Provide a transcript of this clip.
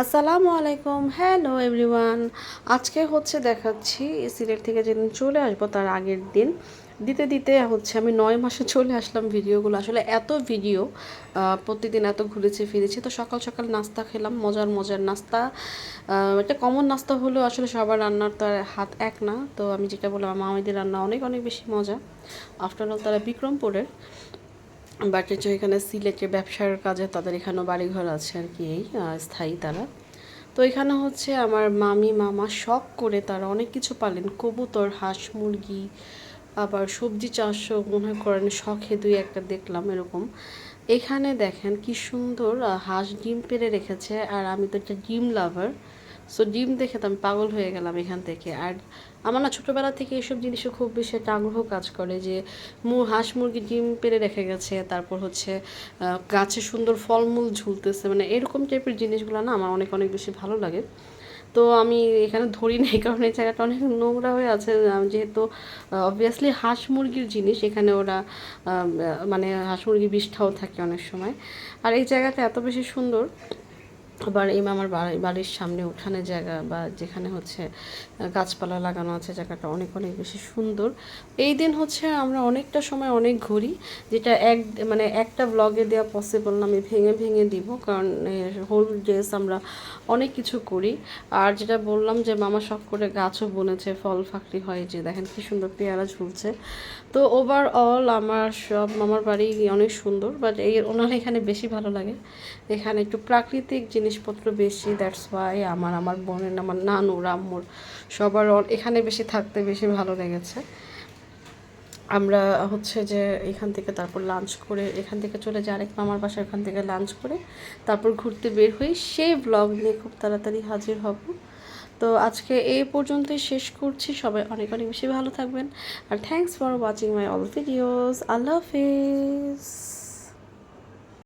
আসসালামু আলাইকুম। Hello everyone আজকে হচ্ছে দেখাচ্ছি সিলেট থেকে যেদিন চলে আসব তার আগের দিন। দিতে দিতে হচ্ছে আমি নয় মাসে চলে আসলাম ভিডিওগুলো। আসলে এত ভিডিও প্রতিদিন এত ঘুরেছি, ফিরেছি। তো সকাল সকাল নাস্তা খেলাম, মজার মজার নাস্তা। একটা কমন নাস্তা হলেও আসলে সবার রান্নার তো আর হাত এক না। তো আমি যেটা বললাম মামিদের রান্না অনেক অনেক বেশি মজা। আফটার অল তারা বিক্রমপুরের। বাট হচ্ছে এখানে সিলেটে ব্যবসার কাজে তাদের এখানেও বাড়িঘর আছে আর কি এই স্থায়ী তারা। তো এখানে হচ্ছে আমার মামি, মামা শখ করে তারা অনেক কিছু পালেন। কবুতর, হাঁস, মুরগি, আবার সবজি চাষও মনে করেন শখে দুই একটা দেখলাম এরকম। এখানে দেখেন কি সুন্দর হাঁস ডিম পেড়ে রেখেছে। আর আমি তো একটা ডিম লাভার। সো ডিম দেখে তো আমি পাগল হয়ে গেলাম এখান থেকে। আর আমার না ছোটোবেলা থেকে এসব জিনিসে খুব বেশি একটা আগ্রহ কাজ করে যে, মু, হাঁস মুরগি ডিম পেড়ে রেখে গেছে, তারপর হচ্ছে গাছে সুন্দর ফলমূল ঝুলতেছে মানে এরকম টাইপের জিনিসগুলো না আমার অনেক অনেক বেশি ভালো লাগে। তো আমি এখানে ধরি না, এই কারণে এই জায়গাটা অনেক নোংরা হয়ে আছে। যেহেতু অবভিয়াসলি হাঁস মুরগির জিনিস, এখানে ওরা মানে হাঁস মুরগি বিষ্ঠাও থাকে অনেক সময়। আর এই জায়গাটা এত বেশি সুন্দর আবার এই বাড়ি বাড়ির সামনে উঠানে জায়গা বা যেখানে হচ্ছে গাছপালা লাগানো আছে, জায়গাটা অনেক অনেক বেশি সুন্দর। এই দিন হচ্ছে আমরা অনেকটা সময় অনেক ঘুরি, যেটা এক মানে একটা ব্লগে দেওয়া পসিবল না, আমি ভেঙে ভেঙে দিব, কারণ হোল ড্রেস আমরা অনেক কিছু করি। আর যেটা বললাম যে মামা শখ করে গাছও বনেছে, ফল ফাকড়ি হয় যে দেখেন কি সুন্দর পেয়ারা ঝুলছে। তো ওভারঅল আমার সব মামার বাড়ি অনেক সুন্দর বাট এই ওনার এখানে বেশি ভালো লাগে। এখানে একটু প্রাকৃতিক জিনিসপত্র বেশি দ্যাটস ওয়াই আমার আমার বোনের, আমার নানু রাম্মুর সবার এখানে বেশি থাকতে বেশি ভালো লেগেছে। আমরা হচ্ছে যে এখান থেকে তারপর লাঞ্চ করে, এখান থেকে চলে যাই, আরেক মামার বাসা এখান থেকে লাঞ্চ করে, তারপর ঘুরতে বের হই। সেই ব্লগ নিয়ে খুব তাড়াতাড়ি হাজির হব। তো আজকে এই পর্যন্তই শেষ করছি। সবাই অনেক অনেক বেশি ভালো থাকবেন। আর thanks for watching my all videos Allah Hafiz.